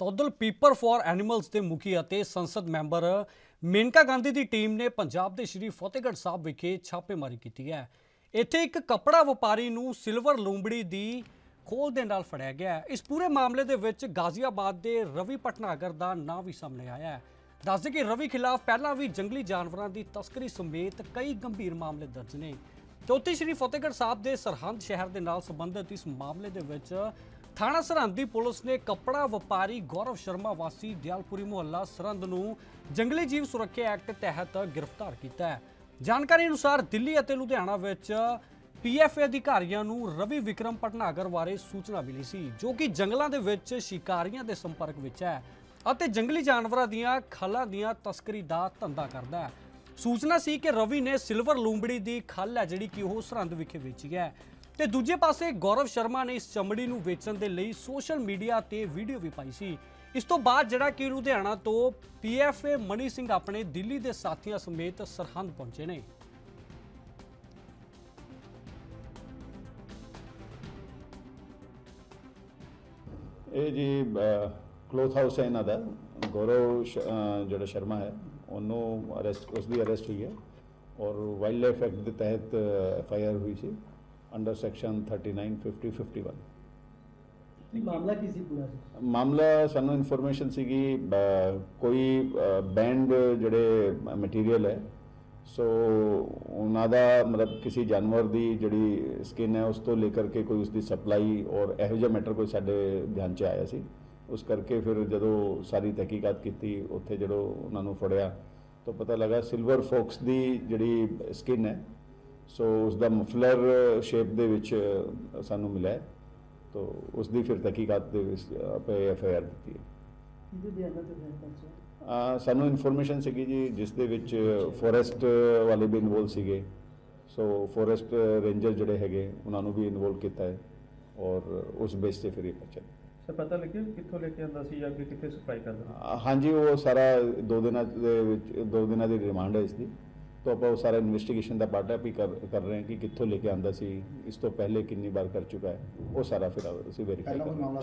ਤੌਦਲ pepper for animals ਦੇ ਮੁਖੀ ਅਤੇ ਸੰਸਦ ਮੈਂਬਰ ਮੇਨਕਾ ਗਾਂਧੀ ਦੀ ਟੀਮ ਨੇ ਪੰਜਾਬ ਦੇ ਸ਼੍ਰੀ ਫਤਿਹਗੜ੍ਹ ਸਾਹਿਬ ਵਿਖੇ ਛਾਪੇਮਾਰੀ ਕੀਤੀ ਹੈ। ਇੱਥੇ ਇੱਕ ਕੱਪੜਾ ਵਪਾਰੀ ਨੂੰ ਸਿਲਵਰ ਲੂੰਬੜੀ ਦੀ ਖੋਲ ਦੇ ਨਾਲ ਫੜਿਆ ਗਿਆ ਹੈ। ਇਸ ਪੂਰੇ ਮਾਮਲੇ ਦੇ ਵਿੱਚ ਗਾਜ਼ੀਆਬਾਦ ਦੇ ਰਵੀ ਪਟਨਾਗਰ ਦਾ ਨਾਂ ਵੀ ਸਾਹਮਣੇ ਆਇਆ ਹੈ। ਦੱਸਦੇ ਕਿ ਰਵੀ ਖਿਲਾਫ ਪਹਿਲਾਂ ਵੀ ਜੰਗਲੀ ਜਾਨਵਰਾਂ ਦੀ ਤਸਕਰੀ ਸਮੇਤ ਕਈ ਗੰਭੀਰ ਮਾਮਲੇ ਦਰਜ ਨੇ। ਚੌਥੀ ਸ਼੍ਰੀ ਫਤਿਹਗੜ੍ਹ ਸਾਹਿਬ ਦੇ ਸਰਹੰਦ ਸ਼ਹਿਰ ਦੇ ਨਾਲ ਸੰਬੰਧਿਤ ਇਸ ਮਾਮਲੇ ਦੇ ਵਿੱਚ ਥਾਣਾ ਸਰਹੰਦ ਦੀ ਪੁਲਿਸ ਨੇ ਕੱਪੜਾ ਵਪਾਰੀ ਗੌਰਵ ਸ਼ਰਮਾ ਵਾਸੀ ਦਿਆਲਪੁਰੀ ਮੁਹੱਲਾ ਸਰਹੰਦ ਨੂੰ ਜੰਗਲੀ ਜੀਵ ਸੁਰੱਖਿਆ ਐਕਟ ਤਹਿਤ ਗ੍ਰਿਫਤਾਰ ਕੀਤਾ ਹੈ। ਜਾਣਕਾਰੀ ਅਨੁਸਾਰ ਦਿੱਲੀ ਅਤੇ ਲੁਧਿਆਣਾ ਵਿੱਚ ਪੀਐਫਏ ਅਧਿਕਾਰੀਆਂ ਨੂੰ ਰਵੀ ਵਿਕਰਮ ਪਟਨਾਗਰ ਬਾਰੇ ਸੂਚਨਾ ਮਿਲੀ ਸੀ, ਜੋ ਕਿ ਜੰਗਲਾਂ ਦੇ ਵਿੱਚ ਸ਼ਿਕਾਰੀਆਂ ਦੇ ਸੰਪਰਕ ਵਿੱਚ ਹੈ ਅਤੇ ਜੰਗਲੀ ਜਾਨਵਰਾਂ ਦੀਆਂ ਖਲਾਂ ਦੀਆਂ ਤਸਕਰੀ ਦਾ ਧੰਦਾ ਕਰਦਾ ਹੈ। ਸੂਚਨਾ ਸੀ ਕਿ ਰਵੀ ਨੇ ਸਿਲਵਰ ਲੂੰਬੜੀ ਦੀ ਖੱਲ ਹੈ, ਜਿਹੜੀ ਕਿ ਉਹ ਸਰਹੰਦ ਵਿਖੇ ਵੇਚੀ ਹੈ। ਤੇ ਦੂਜੇ ਪਾਸੇ ਗੌਰਵ ਸ਼ਰਮਾ ਨੇ ਇਸ ਚਮੜੀ ਨੂੰ ਵੇਚਣ ਦੇ ਲਈ ਸੋਸ਼ਲ ਮੀਡੀਆ ਤੇ ਵੀਡੀਓ ਵੀ ਪਾਈ ਸੀ। ਇਸ ਤੋਂ ਬਾਅਦ ਜਿਹੜਾ ਕਿ ਲੁਧਿਆਣਾ ਤੋਂ ਪੀਐਫਏ ਮਨੀ ਸਿੰਘ ਆਪਣੇ ਦਿੱਲੀ ਦੇ ਸਾਥੀਆਂ ਸਮੇਤ ਸਰਹੰਦ ਪਹੁੰਚੇ ਨੇ। ਇਹ ਜੀ ਕਲੋਥ ਹਾਊਸ ਹੈ ਇਹਨਾਂ ਦਾ। ਗੌਰਵ ਜਿਹੜਾ ਸ਼ਰਮਾ ਹੈ, ਉਹਨੂੰ ਅਰੈਸਟ ਉਸ ਦੀ ਅਰੈਸਟ ਹੋਈ ਹੈ। ਔਰ ਵਾਈਲਡ ਲਾਈਫ ਐਕਟ ਦੇ ਤਹਿਤ ਐਫ ਆਈ ਆਰ ਹੋਈ ਸੀ। ਅੰਡਰ ਸੈਕਸ਼ਨ 39 50 51 ਨਹੀਂ ਮਾਮਲਾ ਕੀ ਸੀ ਪੂਰਾ? ਮਾਮਲਾ ਸਾਨੂੰ ਇਨਫੋਰਮੇਸ਼ਨ ਸੀਗੀ ਬ- ਕੋਈ ਬੈਂਡ ਜਿਹੜੇ ਮਟੀਰੀਅਲ ਹੈ ਸੋ ਉਹਨਾਂ ਦਾ ਮਤਲਬ ਕਿਸੇ ਜਾਨਵਰ ਦੀ ਜਿਹੜੀ ਸਕਿਨ ਹੈ ਉਸ ਤੋਂ ਲੈ ਕਰਕੇ ਕੋਈ ਉਸ ਦੀ ਸਪਲਾਈ ਔਰ ਇਹੋ ਜਿਹਾ ਮੈਟਰ ਕੋਈ ਸਾਡੇ ਧਿਆਨ 'ਚ ਆਇਆ ਸੀ। ਉਸ ਕਰਕੇ ਫਿਰ ਜਦੋਂ ਸਾਰੀ ਤਹਿਕੀਕਾਤ ਕੀਤੀ ਉੱਥੇ ਜਦੋਂ ਉਹਨਾਂ ਨੂੰ ਫੜਿਆ ਤਾਂ ਪਤਾ ਲੱਗਾ ਸਿਲਵਰ ਫੋਕਸ ਦੀ ਜਿਹੜੀ ਸਕਿਨ ਹੈ ਸੋ ਉਸ ਦਾ ਮਫਲਰ ਸ਼ੇਪ ਦੇ ਵਿੱਚ ਸਾਨੂੰ ਮਿਲਿਆ। ਤੋ ਉਸ ਦੀ ਫਿਰ ਤਹਿਕੀਕਾਤ ਦੇ ਵਿੱਚ ਆਪੇ ਐਫ ਆਈ ਆਰ ਦਿੱਤੀ ਹੈ। ਸਾਨੂੰ ਇਨਫੋਰਮੇਸ਼ਨ ਸੀਗੀ ਜੀ ਜਿਸ ਦੇ ਵਿੱਚ ਫੋਰੈਸਟ ਵਾਲੇ ਵੀ ਇਨਵੋਲ ਸੀਗੇ। ਸੋ ਫੋਰੈਸਟ ਰੇਂਜਰ ਜਿਹੜੇ ਹੈਗੇ ਉਹਨਾਂ ਨੂੰ ਵੀ ਇਨਵੋਲ ਕੀਤਾ ਹੈ ਔਰ ਉਸ ਬੇਸ ਤੇ ਫਿਰ ਇਹ ਪਰਚਾ ਸਰ ਪਤਾ ਲੱਗਿਆ ਕਿੱਥੋਂ ਲੈ ਕੇ ਆਂਦਾ ਸੀ ਜਾਂ ਕਿੱਥੇ ਸਪਲਾਈ ਕਰਦਾ ਹਾਂਜੀ ਉਹ ਸਾਰਾ ਦੋ ਦਿਨਾਂ ਦੇ ਵਿੱਚ ਦੋ ਦਿਨਾਂ ਦੀ ਰਿਮਾਂਡ ਹੈ ਇਸ ਦੀ। ਤਾਂ ਆਪਾਂ ਉਹ ਸਾਰਾ ਇਨਵੈਸਟੀਗੇਸ਼ਨ ਦਾ ਪਾਰਟ ਹੈ ਵੀ ਕਰ ਕਰ ਰਹੇ ਹਾਂ ਕਿ ਕਿੱਥੋਂ ਲੈ ਕੇ ਆਂਦਾ ਸੀ ਇਸ ਤੋਂ ਪਹਿਲੇ ਕਿੰਨੀ ਵਾਰ ਕਰ ਚੁੱਕਾ ਹੈ ਉਹ ਸਾਰਾ ਫਿਰ ਅਸੀਂ ਵੈਰੀਫਾਈ ਪਹਿਲਾਂ